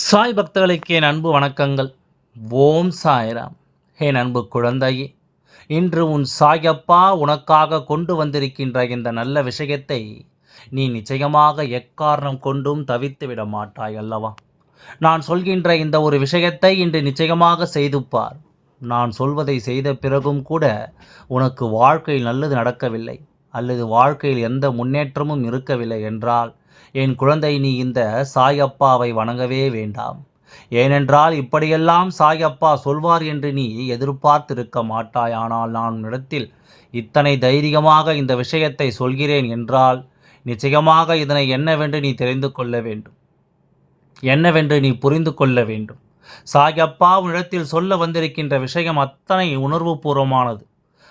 சாய் பக்தர்களுக்கு என் அன்பு வணக்கங்கள். ஓம் சாய்ராம். என் அன்பு குழந்தையே இன்று உன் சாயப்பா உனக்காக கொண்டு வந்திருக்கின்ற இந்த நல்ல விஷயத்தை நீ நிச்சயமாக எக்காரணம் கொண்டும் தவித்து விட மாட்டாய் அல்லவா? நான் சொல்கின்ற இந்த ஒரு விஷயத்தை இன்று நிச்சயமாக செய்து பார். நான் சொல்வதை செய்த பிறகும் கூட உனக்கு வாழ்க்கையில் நல்லது நடக்கவில்லை அல்லது வாழ்க்கையில் எந்த முன்னேற்றமும் இருக்கவில்லை என்றால் என் குழந்தை நீ இந்த சாயப்பாவை வணங்கவே வேண்டாம். ஏனென்றால் இப்படியெல்லாம் சாயப்பா சொல்வார் என்று நீ எதிர்பார்த்திருக்க மாட்டாய். ஆனால் நான் இடத்தில் இத்தனை தைரியமாக இந்த விஷயத்தை சொல்கிறேன் என்றால் நிச்சயமாக இதனை என்னவென்று நீ தெரிந்து கொள்ள வேண்டும். என்னவென்று நீ புரிந்து கொள்ள வேண்டும். சாயப்பா உன்னிடத்தில் சொல்ல வந்திருக்கின்ற விஷயம் அத்தனை உணர்வுபூர்வமானது.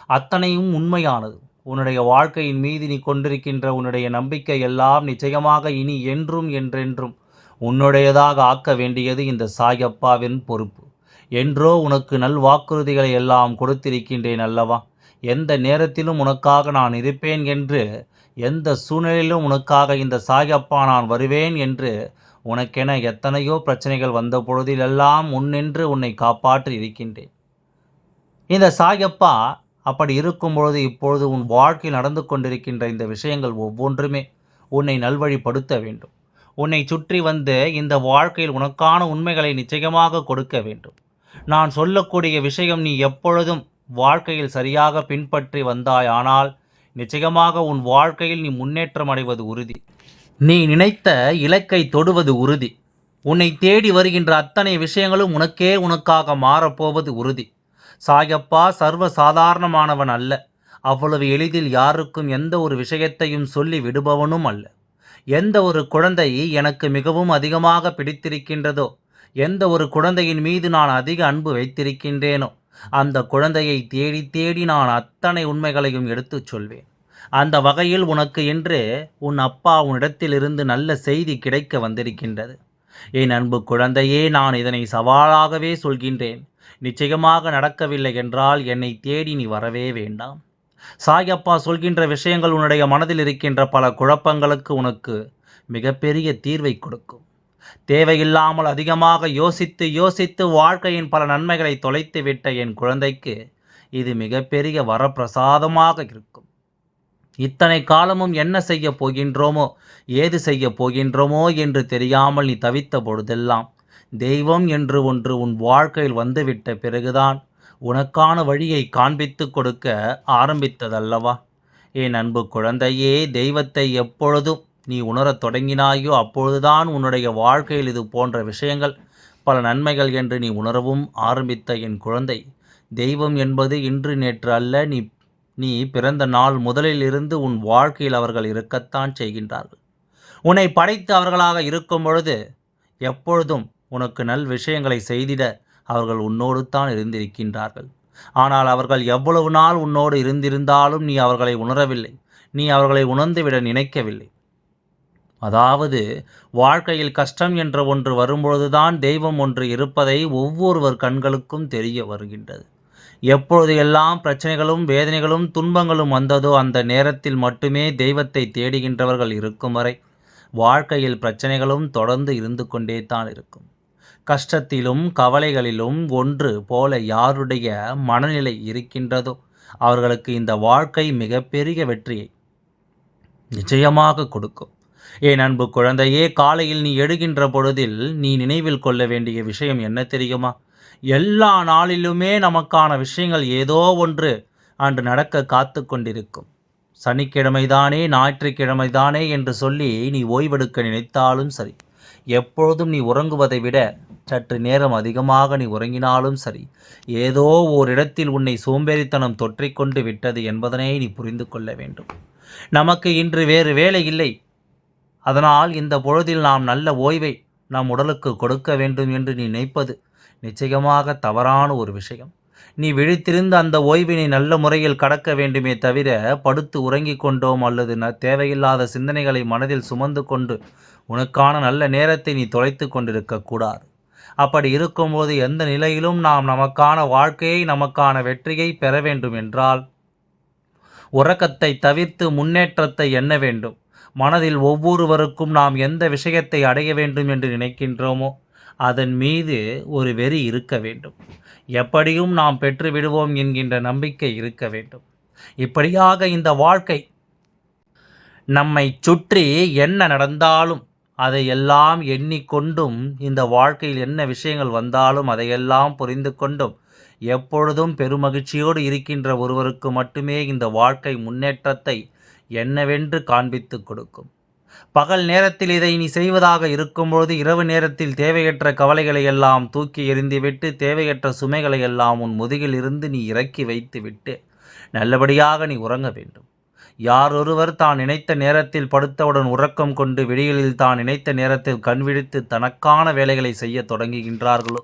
அத்தனையும் உண்மையானது. உன்னுடைய வாழ்க்கையின் மீது நீ கொண்டிருக்கின்ற உன்னுடைய நம்பிக்கை எல்லாம் நிச்சயமாக இனி என்றும் என்றென்றும் உன்னுடையதாக ஆக்க வேண்டியது இந்த சாயப்பாவின் பொறுப்பு. என்றோ உனக்கு நல் வாக்குறுதிகளை எல்லாம் கொடுத்திருக்கின்றேன் அல்லவா? எந்த நேரத்திலும் உனக்காக நான் இருப்பேன் என்று எந்த சூழ்நிலையிலும் உனக்காக இந்த சாயப்பா நான் வருவேன் என்று உனக்கென எத்தனையோ பிரச்சனைகள் வந்த பொழுதிலெல்லாம் முன்னின்று உன்னை காப்பாற்றி இருக்கின்றேன். இந்த சாயப்பா அப்படி இருக்கும்பொழுது இப்பொழுது உன் வாழ்க்கையில் நடந்து கொண்டிருக்கின்ற இந்த விஷயங்கள் ஒவ்வொன்றுமே உன்னை நல்வழிப்படுத்த வேண்டும். உன்னை சுற்றி வந்து இந்த வாழ்க்கையில் உனக்கான உண்மைகளை நிச்சயமாக கொடுக்க வேண்டும். நான் சொல்லக்கூடிய விஷயம் நீ எப்பொழுதும் வாழ்க்கையில் சரியாக பின்பற்றி வந்தாய் ஆனால் நிச்சயமாக உன் வாழ்க்கையில் நீ முன்னேற்றம் அடைவது உறுதி. நீ நினைத்த இலக்கை தொடுவது உறுதி. உன்னை தேடி வருகின்ற அத்தனை விஷயங்களும் உனக்கே உனக்காக மாறப்போவது உறுதி. சாயப்பா சர்வ சாதாரணமானவன் அல்ல. அவ்வளவு எளிதில் யாருக்கும் எந்த ஒரு விஷயத்தையும் சொல்லி விடுபவனும் அல்ல. எந்த ஒரு குழந்தை எனக்கு மிகவும் அதிகமாக பிடித்திருக்கின்றதோ எந்த ஒரு குழந்தையின் மீது நான் அதிக அன்பு வைத்திருக்கின்றேனோ அந்த குழந்தையை தேடி தேடி நான் அத்தனை உண்மைகளையும் எடுத்துச் சொல்வேன். அந்த வகையில் உனக்கு என்று உன் அப்பா உன்னிடத்திலிருந்து நல்ல செய்தி கிடைக்க வந்திருக்கின்றது. என் அன்பு குழந்தையே நான் இதனை சவாலாகவே சொல்கின்றேன். நிச்சயமாக நடக்கவில்லை என்றால் என்னை தேடி நீ வரவே வேண்டாம். சாயப்பா சொல்கின்ற விஷயங்கள் உன்னுடைய மனதில் இருக்கின்ற பல குழப்பங்களுக்கு உனக்கு மிகப்பெரிய தீர்வை கொடுக்கும். தேவையில்லாமல் அதிகமாக யோசித்து யோசித்து வாழ்க்கையின் பல நன்மைகளை தொலைத்து விட்ட என் குழந்தைக்கு இது மிகப்பெரிய வரப்பிரசாதமாக இருக்கும். இத்தனை காலமும் என்ன செய்ய போகின்றோமோ ஏது செய்ய போகின்றோமோ என்று தெரியாமல் நீ தவித்த பொழுதெல்லாம் தெய்வம் என்று ஒன்று உன் வாழ்க்கையில் வந்துவிட்ட பிறகுதான் உனக்கான வழியை காண்பித்து கொடுக்க ஆரம்பித்ததல்லவா? என் அன்பு குழந்தையே தெய்வத்தை எப்பொழுதும் நீ உணரத் தொடங்கினாயோ அப்பொழுதுதான் உன்னுடைய வாழ்க்கையில் இது போன்ற விஷயங்கள் பல நன்மைகள் என்று நீ உணரவும் ஆரம்பித்த என் குழந்தை. தெய்வம் என்பது இன்று நேற்று அல்ல நீ நீ பிறந்த நாள் முதலில் இருந்து உன் வாழ்க்கையில் அவர்கள் இருக்கத்தான் செய்கின்றார்கள். உன்னை படைத்து அவர்களாக இருக்கும் பொழுது எப்பொழுதும் உனக்கு நல் விஷயங்களை செய்திட அவர்கள் உன்னோடு தான் இருந்திருக்கின்றார்கள். ஆனால் அவர்கள் எவ்வளவு நாள் உன்னோடு இருந்திருந்தாலும் நீ அவர்களை உணரவில்லை. நீ அவர்களை உணர்ந்துவிட நினைக்கவில்லை. அதாவது வாழ்க்கையில் கஷ்டம் என்ற ஒன்று வரும்பொழுதுதான் தெய்வம் ஒன்று இருப்பதை ஒவ்வொருவர் கண்களுக்கும் தெரிய வருகின்றது. எப்பொழுது எல்லாம் பிரச்சனைகளும் வேதனைகளும் துன்பங்களும் வந்ததோ அந்த நேரத்தில் மட்டுமே தெய்வத்தை தேடுகின்றவர்கள் இருக்கும் வரை வாழ்க்கையில் பிரச்சனைகளும் தொடர்ந்து இருந்து கொண்டே தான் இருக்கும். கஷ்டத்திலும் கவலைகளிலும் ஒன்று போல யாருடைய மனநிலை இருக்கின்றதோ அவர்களுக்கு இந்த வாழ்க்கை மிகப்பெரிய வெற்றியை நிச்சயமாக கொடுக்கும். என் அன்பு குழந்தையே காலையில் நீ எடுகின்ற பொழுதில் நீ நினைவில் கொள்ள வேண்டிய விஷயம் என்ன தெரியுமா? எல்லா நாளிலுமே நமக்கான விஷயங்கள் ஏதோ ஒன்று அன்று நடக்க காத்து கொண்டிருக்கும். சனிக்கிழமைதானே ஞாயிற்றுக்கிழமைதானே என்று சொல்லி நீ ஓய்வெடுக்க நினைத்தாலும் சரி எப்பொழுதும் நீ உறங்குவதை விட சற்று நேரம் அதிகமாக நீ உறங்கினாலும் சரி. ஏதோ ஓரிடத்தில் உன்னை சோம்பேறித்தனம் தொற்றிக்கொண்டு விட்டது என்பதனை நீ புரிந்து கொள்ள வேண்டும். நமக்கு இன்று வேறு வேலை இல்லை. அதனால் இந்த பொழுதில் நாம் நல்ல ஓய்வை நம் உடலுக்கு கொடுக்க வேண்டும் என்று நீ நினைப்பது நிச்சயமாக தவறான ஒரு விஷயம். நீ விழித்திருந்து அந்த ஓய்வினை நல்ல முறையில் கடக்க வேண்டுமே தவிர படுத்து உறங்கிக் கொண்டோம் அல்லது ந தேவையில்லாத சிந்தனைகளை மனதில் சுமந்து கொண்டு உனக்கான நல்ல நேரத்தை நீ தொலைத்து கொண்டிருக்கக்கூடாது அப்படி இருக்கும்போது எந்த நிலையிலும் நாம் நமக்கான வாழ்க்கையை நமக்கான வெற்றியை பெற வேண்டும் என்றால் உறக்கத்தை தவிர்த்து முன்னேற்றத்தை எண்ண வேண்டும். மனதில் ஒவ்வொருவருக்கும் நாம் எந்த விஷயத்தை அடைய வேண்டும் என்று நினைக்கின்றோமோ அதன் மீது ஒரு வெறி இருக்க வேண்டும். எப்படியும் நாம் பெற்று விடுவோம் என்கின்ற நம்பிக்கை இருக்க வேண்டும். இப்படியாக இந்த வாழ்க்கை நம்மை சுற்றி என்ன நடந்தாலும் அதையெல்லாம் எண்ணிக்கொண்டும் இந்த வாழ்க்கையில் என்ன விஷயங்கள் வந்தாலும் அதையெல்லாம் புரிந்து கொண்டும் எப்பொழுதும் பெருமகிழ்ச்சியோடு இருக்கின்ற ஒருவருக்கு மட்டுமே இந்த வாழ்க்கை முன்னேற்றத்தை என்னவென்று காண்பித்து கொடுக்கும். பகல் நேரத்தில் இதை நீ செய்வதாக இருக்கும்பொழுது இரவு நேரத்தில் தேவையற்ற கவலைகளை எல்லாம் தூக்கி எறிந்துவிட்டு தேவையற்ற சுமைகளை எல்லாம் உன் முதுகில் இருந்து நீ இறக்கி வைத்துவிட்டு நல்லபடியாக நீ உறங்க வேண்டும். யாரொருவர் தான் நினைத்த நேரத்தில் படுத்தவுடன் உறக்கம் கொண்டு விடியலில் தான் நினைத்த நேரத்தில் கண் விழித்து தனக்கான வேலைகளை செய்ய தொடங்குகின்றார்களோ?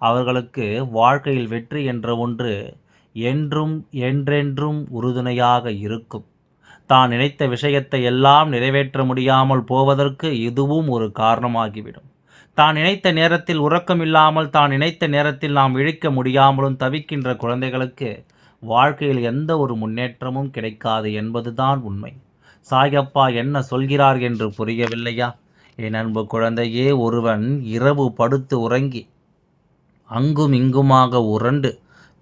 அவர்களுக்கு வாழ்க்கையில் வெற்றி என்ற ஒன்று என்றும் என்றென்றும் உறுதுணையாக இருக்கும். தான் நினைத்த விஷயத்தை எல்லாம் நிறைவேற்ற முடியாமல் போவதற்கு இதுவும் ஒரு காரணமாகிவிடும். தான் நினைத்த நேரத்தில் உறக்கம் இல்லாமல் தான் நினைத்த நேரத்தில் நாம் இழிக்க முடியாமலும் தவிக்கின்ற குழந்தைகளுக்கு வாழ்க்கையில் எந்த ஒரு முன்னேற்றமும் கிடைக்காது என்பதுதான் உண்மை. சாயப்பா என்ன சொல்கிறார் என்று புரியவில்லையா? என் அன்பு குழந்தையே ஒருவன் இரவு படுத்து உறங்கி அங்கும் இங்குமாக உரண்டு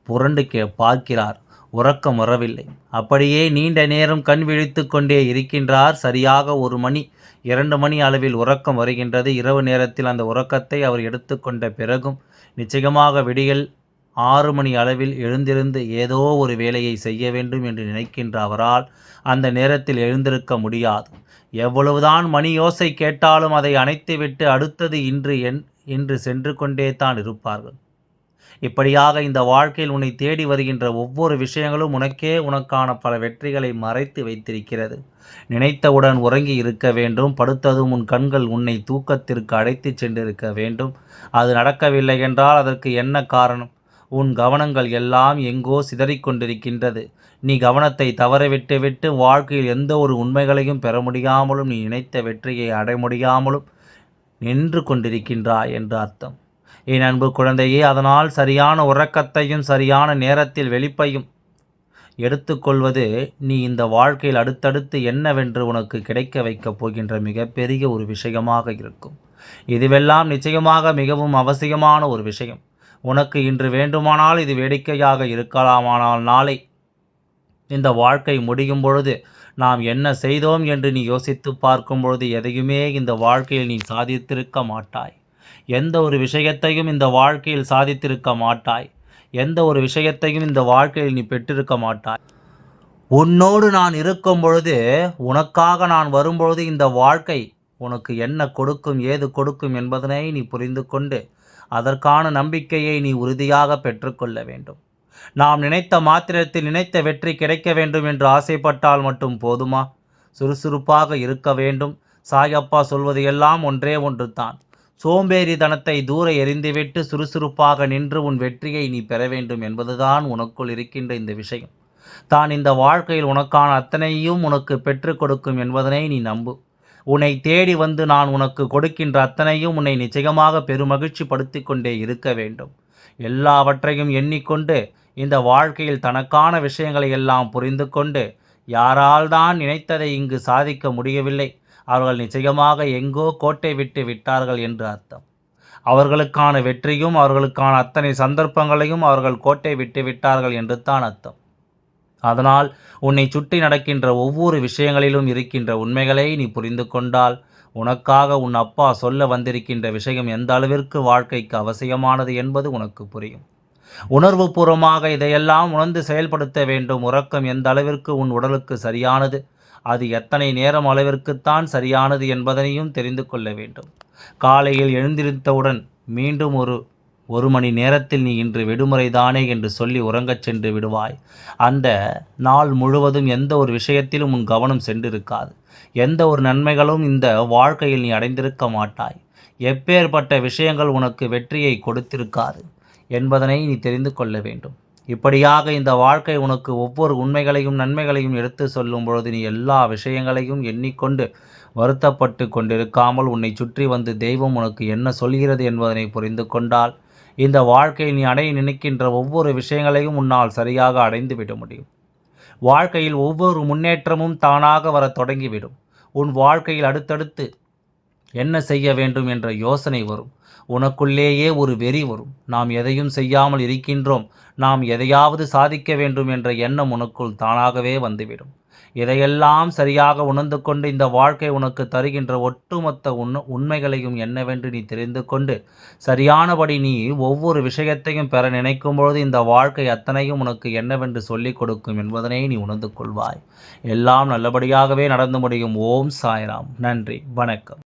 புரண்டு கே பார்க்கிறார். உறக்கம் வரவில்லை. அப்படியே நீண்ட நேரம் கண் விழித்து கொண்டே இருக்கின்றார். சரியாக ஒரு மணி இரண்டு மணி அளவில் உறக்கம் வருகின்றது. இரவு நேரத்தில் அந்த உறக்கத்தை அவர் எடுத்துக்கொண்ட பிறகும் நிச்சயமாக விடியல் ஆறு மணி அளவில் எழுந்திருந்து ஏதோ ஒரு வேலையை செய்ய வேண்டும் என்று நினைக்கின்ற அவரால் அந்த நேரத்தில் எழுந்திருக்க முடியாது. எவ்வளவுதான் மணி யோசை கேட்டாலும் அதை அணைத்துவிட்டு அடுத்தது இன்று என் என்று சென்று கொண்டே தான் இருப்பார்கள். இப்படியாக இந்த வாழ்க்கையில் உன்னை தேடி வருகின்ற ஒவ்வொரு விஷயங்களும் உனக்கே உனக்கான பல வெற்றிகளை மறைத்து வைத்திருக்கிறது. நினைத்தவுடன் உறங்கி இருக்க வேண்டும். படுத்ததும் உன் கண்கள் உன்னை தூக்கத்திற்கு அழைத்து சென்றிருக்க வேண்டும். அது நடக்கவில்லை என்றால் அதற்கு என்ன காரணம்? உன் கவனங்கள் எல்லாம் எங்கோ சிதறிக்கொண்டிருக்கின்றது. நீ கவனத்தை தவறவிட்டு விட்டு வாழ்க்கையில் எந்த ஒரு உண்மைகளையும் பெற முடியாமலும் நீ நினைத்த வெற்றியை அடைய முடியாமலும் நின்று கொண்டிருக்கின்றாய் என்று அர்த்தம். என் அன்பு குழந்தையே அதனால் சரியான உறக்கத்தையும் சரியான நேரத்தில் வெளிப்பையும் எடுத்துக்கொள்வது நீ இந்த வாழ்க்கையில் அடுத்தடுத்து என்னவென்று உனக்கு கிடைக்க வைக்கப் போகின்ற மிகப்பெரிய ஒரு விஷயமாக இருக்கும். இதுவெல்லாம் நிச்சயமாக மிகவும் அவசியமான ஒரு விஷயம். உனக்கு இன்று வேண்டுமானால் இது வேடிக்கையாக இருக்கலாமானால் நாளை இந்த வாழ்க்கை முடியும் பொழுது நாம் என்ன செய்தோம் என்று நீ யோசித்து பார்க்கும் பொழுது எதையுமே இந்த வாழ்க்கையில் நீ சாதித்திருக்க மாட்டாய். எந்த ஒரு விஷயத்தையும் இந்த வாழ்க்கையில் சாதித்திருக்க மாட்டாய். எந்த ஒரு விஷயத்தையும் இந்த வாழ்க்கையில் நீ பெற்றிருக்க மாட்டாய். உன்னோடு நான் இருக்கும் பொழுது உனக்காக நான் வரும்பொழுது இந்த வாழ்க்கை உனக்கு என்ன கொடுக்கும் ஏது கொடுக்கும் என்பதனை நீ புரிந்து கொண்டு அதற்கான நம்பிக்கையை நீ உறுதியாக பெற்றுக்கொள்ள வேண்டும். நாம் நினைத்த மாத்திரத்தில் நினைத்த வெற்றி கிடைக்க வேண்டும் என்று ஆசைப்பட்டால் மட்டும் போதுமா? சுறுசுறுப்பாக இருக்க வேண்டும். சாயப்பா சொல்வது எல்லாம் ஒன்றே ஒன்று தான் சோம்பேறித்தனத்தை தூர எறிந்துவிட்டு சுறுசுறுப்பாக நின்று உன் வெற்றியை நீ பெற வேண்டும் என்பதுதான் உனக்குள் இருக்கின்ற இந்த விஷயம். தான் இந்த வாழ்க்கையில் உனக்கான அத்தனையும் உனக்கு பெற்றுக் கொடுக்கும் என்பதனை நீ நம்பு. உன்னை தேடி வந்து நான் உனக்கு கொடுக்கின்ற அத்தனையும் உன்னை நிச்சயமாக பெருமகிழ்ச்சி படுத்தி கொண்டே இருக்க வேண்டும். எல்லாவற்றையும் எண்ணிக்கொண்டு இந்த வாழ்க்கையில் தனக்கான விஷயங்களை எல்லாம் புரிந்து கொண்டு யாரால் தான் நினைத்ததை இங்கு சாதிக்க முடியவில்லை. அவர்கள் நிச்சயமாக எங்கோ கோட்டை விட்டு விட்டார்கள் என்று அர்த்தம். அவர்களுக்கான வெற்றியும் அவர்களுக்கான அத்தனை சந்தர்ப்பங்களையும் அவர்கள் கோட்டை விட்டு விட்டார்கள் என்று தான் அர்த்தம். அதனால் உன்னை சுற்றி நடக்கின்ற ஒவ்வொரு விஷயங்களிலும் இருக்கின்ற உண்மைகளை நீ புரிந்து கொண்டால் உனக்காக உன் அப்பா சொல்ல வந்திருக்கின்ற விஷயம் எந்த அளவிற்கு வாழ்க்கைக்கு அவசியமானது என்பது உனக்கு புரியும். உணர்வு பூர்வமாக இதையெல்லாம் உணர்ந்து செயல்படுத்த வேண்டும். உறக்கம் எந்த அளவிற்கு உன் உடலுக்கு சரியானது? அது எத்தனை நேரம் அளவிற்குத்தான் சரியானது என்பதனையும் தெரிந்து கொள்ள வேண்டும். காலையில் எழுந்திருந்தவுடன் மீண்டும் ஒரு ஒரு மணி நேரத்தில் நீ இன்று விடுமுறை தானே என்று சொல்லி உறங்கச் சென்று விடுவாய். அந்த நாள் முழுவதும் எந்த ஒரு விஷயத்திலும் உன் கவனம் சென்றிருக்காது. எந்த ஒரு நன்மைகளும் இந்த வாழ்க்கையில் நீ அடைந்திருக்க மாட்டாய். எப்பேற்பட்ட விஷயங்கள் உனக்கு வெற்றியை கொடுத்திருக்காது என்பதனை நீ தெரிந்து கொள்ள வேண்டும். இப்படியாக இந்த வாழ்க்கை உனக்கு ஒவ்வொரு உண்மைகளையும் நன்மைகளையும் எடுத்து சொல்லும் பொழுது நீ எல்லா விஷயங்களையும் எண்ணிக்கொண்டு வருத்தப்பட்டு கொண்டிருக்காமல் உன்னை சுற்றி வந்து தெய்வம் உனக்கு என்ன சொல்கிறது என்பதனை புரிந்து கொண்டால் இந்த வாழ்க்கையை நீ அடைய நினைக்கின்ற ஒவ்வொரு விஷயங்களையும் உன்னால் சரியாக அடைந்து விட முடியும். வாழ்க்கையில் ஒவ்வொரு முன்னேற்றமும் தானாக வர தொடங்கிவிடும். உன் வாழ்க்கையில் அடுத்தடுத்து என்ன செய்ய வேண்டும் என்ற யோசனை வரும். உனக்குள்ளேயே ஒரு வெறி வரும். நாம் எதையும் செய்யாமல் இருக்கின்றோம். நாம் எதையாவது சாதிக்க வேண்டும் என்ற எண்ணம் உனக்குள் தானாகவே வந்துவிடும். இதையெல்லாம் சரியாக உணர்ந்து கொண்டு இந்த வாழ்க்கை உனக்கு தருகின்ற ஒட்டுமொத்த உண் உண்மைகளையும் என்னவென்று நீ தெரிந்து கொண்டு சரியானபடி நீ ஒவ்வொரு விஷயத்தையும் பெற நினைக்கும் பொழுது இந்த வாழ்க்கை அத்தனையும் உனக்கு என்னவென்று சொல்லிக் கொடுக்கும் என்பதனை நீ உணர்ந்து கொள்வாய். எல்லாம் நல்லபடியாகவே நடந்து முடியும். ஓம் சாய்ராம். நன்றி. வணக்கம்.